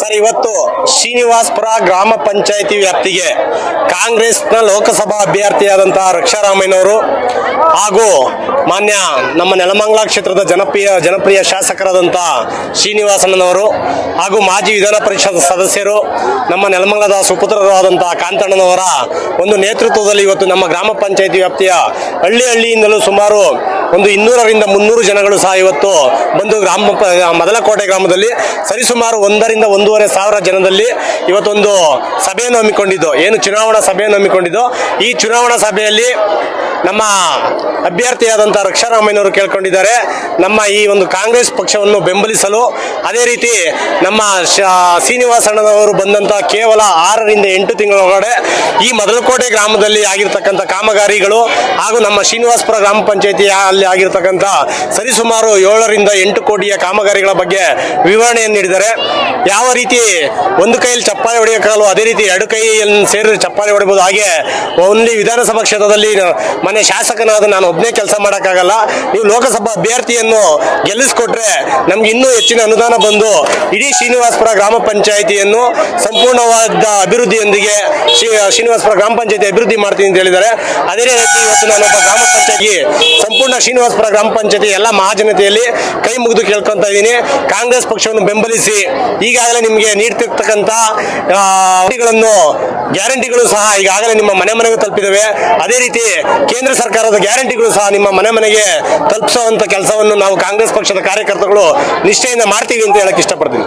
Sir, ಇವತ್ತು ಶ್ರೀನಿವಾಸ್ಪುರ ಗ್ರಾಮ ಪಂಚಾಯಿತಿ ವ್ಯಾಪ್ತಿಗೆ ಕಾಂಗ್ರೆಸ್ನ ಲೋಕಸಭಾ ಅಭ್ಯರ್ಥಿಯಾದಂತಹ ರಕ್ಷಾರಾಮಯ್ಯನವರು ಹಾಗೂ ಮಾನ್ಯ ನಮ್ಮ ನೆಲಮಂಗಲ ಕ್ಷೇತ್ರದ ಜನಪ್ರಿಯ ಜನಪ್ರಿಯ ಶಾಸಕರಾದಂಥ ಶ್ರೀನಿವಾಸಣ್ಣನವರು ಹಾಗೂ ಮಾಜಿ ವಿಧಾನ ಪರಿಷತ್ ಸದಸ್ಯರು ನಮ್ಮ ನೆಲಮಂಗಲದ ಸುಪುತ್ರರಾದಂತಹ ಕಾಂತಣ್ಣನವರ ಒಂದು ನೇತೃತ್ವದಲ್ಲಿ ಇವತ್ತು ನಮ್ಮ ಗ್ರಾಮ ಪಂಚಾಯಿತಿ ವ್ಯಾಪ್ತಿಯ ಹಳ್ಳಿ ಹಳ್ಳಿಯಿಂದಲೂ ಸುಮಾರು ಒಂದು ಇನ್ನೂರರಿಂದ ಮುನ್ನೂರು ಜನಗಳು ಸಹ ಇವತ್ತು ಬಂದು ಗ್ರಾಮ, ಮದಲಕೋಟೆ ಗ್ರಾಮದಲ್ಲಿ ಸರಿಸುಮಾರು ಒಂದರಿಂದ ಒಂದೂವರೆ ಸಾವಿರ ಜನದಲ್ಲಿ ಇವತ್ತೊಂದು ಸಭೆಯನ್ನು ಹಮ್ಮಿಕೊಂಡಿದ್ದು. ಏನು ಚುನಾವಣಾ ಸಭೆಯನ್ನು ಹಮ್ಮಿಕೊಂಡಿದ್ದು? ಈ ಚುನಾವಣಾ ಸಭೆಯಲ್ಲಿ ನಮ್ಮ ಅಭ್ಯರ್ಥಿಯಾದಂಥ ರಕ್ಷಾರಾಮಯ್ಯನವರು ಕೇಳ್ಕೊಂಡಿದ್ದಾರೆ. ನಮ್ಮ ಈ ಒಂದು ಕಾಂಗ್ರೆಸ್ ಪಕ್ಷವನ್ನು ಬೆಂಬಲಿಸಲು, ಅದೇ ರೀತಿ ನಮ್ಮ ಶ್ರೀನಿವಾಸಣ್ಣನವರು ಬಂದಂಥ ಕೇವಲ ಆರರಿಂದ ಎಂಟು ತಿಂಗಳ ಒಳಗಡೆ ಈ ಮೊದಲಕೋಟೆ ಗ್ರಾಮದಲ್ಲಿ ಆಗಿರ್ತಕ್ಕಂಥ ಕಾಮಗಾರಿಗಳು ಹಾಗೂ ನಮ್ಮ ಶ್ರೀನಿವಾಸಪುರ ಗ್ರಾಮ ಪಂಚಾಯತಿ ಅಲ್ಲಿ ಆಗಿರ್ತಕ್ಕಂಥ ಸರಿಸುಮಾರು ಏಳರಿಂದ ಎಂಟು ಕೋಟಿಯ ಕಾಮಗಾರಿಗಳ ಬಗ್ಗೆ ವಿವರಣೆಯನ್ನು ನೀಡಿದ್ದಾರೆ. ಯಾವ ರೀತಿ ಒಂದು ಕೈಯಲ್ಲಿ ಚಪ್ಪಾಳೆ ಹೊಡೆಯೋಕ್ಕಾಗಲ್ಲ ಅದೇ ರೀತಿ ಎರಡು ಕೈಯಲ್ಲಿ ಸೇರಿ ಚಪ್ಪಾಳೆ ಹೊಡಿಬೋದು. ಹಾಗೆ ಓನ್ಲಿ ವಿಧಾನಸಭಾ ಕ್ಷೇತ್ರದಲ್ಲಿ ಮನೆ ಶಾಸಕನಾದ ನಾನು ಒಬ್ಬನೇ ಕೆಲಸ ಮಾಡೋಕ್ಕಾಗಲ್ಲ. ನೀವು ಲೋಕಸಭಾ ಅಭ್ಯರ್ಥಿಯನ್ನು ಗೆಲ್ಲಿಸ್ಕೊಟ್ರೆ ನಮ್ಗೆ ಇನ್ನೂ ಹೆಚ್ಚಿನ ಅನುದಾನ ಬಂದು ಇಡೀ ಶ್ರೀನಿವಾಸಪುರ ಗ್ರಾಮ ಪಂಚಾಯಿತಿಯನ್ನು ಸಂಪೂರ್ಣವಾದ ಅಭಿವೃದ್ಧಿಯೊಂದಿಗೆ ಶ್ರೀ ಶ್ರೀನಿವಾಸಪುರ ಗ್ರಾಮ ಪಂಚಾಯಿತಿ ಅಭಿವೃದ್ಧಿ ಮಾಡ್ತೀನಿ ಅಂತ ಹೇಳಿದ್ದಾರೆ. ಅದೇ ರೀತಿ ಇವತ್ತು ನಾನು ಒಬ್ಬ ಗ್ರಾಮ ಪಂಚಾಯತಿ ಸಂಪೂರ್ಣ ಶ್ರೀನಿವಾಸಪುರ ಗ್ರಾಮ ಪಂಚಾಯತಿ ಎಲ್ಲ ಮಹಾಜನತೆಯಲ್ಲಿ ಕೈ ಮುಗಿದು ಕೇಳ್ಕೊಂತ ಇದ್ದೀನಿ. ಕಾಂಗ್ರೆಸ್ ಪಕ್ಷವನ್ನು ಬೆಂಬಲಿಸಿ ಈಗಾಗಲೇ ನಿಮಗೆ ನೀಡ್ತಿರ್ತಕ್ಕಂಥ ಗ್ಯಾರಂಟಿಗಳು ಸಹ ಈಗಾಗಲೇ ನಿಮ್ಮ ಮನೆ ಮನೆಗೆ ತಲುಪಿದವೆ. ಅದೇ ರೀತಿ ಕೇಂದ್ರ ಸರ್ಕಾರದ ಗ್ಯಾರಂಟಿಗಳು ಸಹ ನಿಮ್ಮ ಮನೆ ಮನೆಗೆ ತಲುಪಿಸುವಂತ ಕೆಲಸವನ್ನು ನಾವು ಕಾಂಗ್ರೆಸ್ ಪಕ್ಷದ ಕಾರ್ಯಕರ್ತರುಗಳು ನಿಷ್ಠೆಯಿಂದ ಮಾಡ್ತೀವಿ ಅಂತ ಹೇಳಕ್ ಇಷ್ಟಪಡ್ತೀನಿ.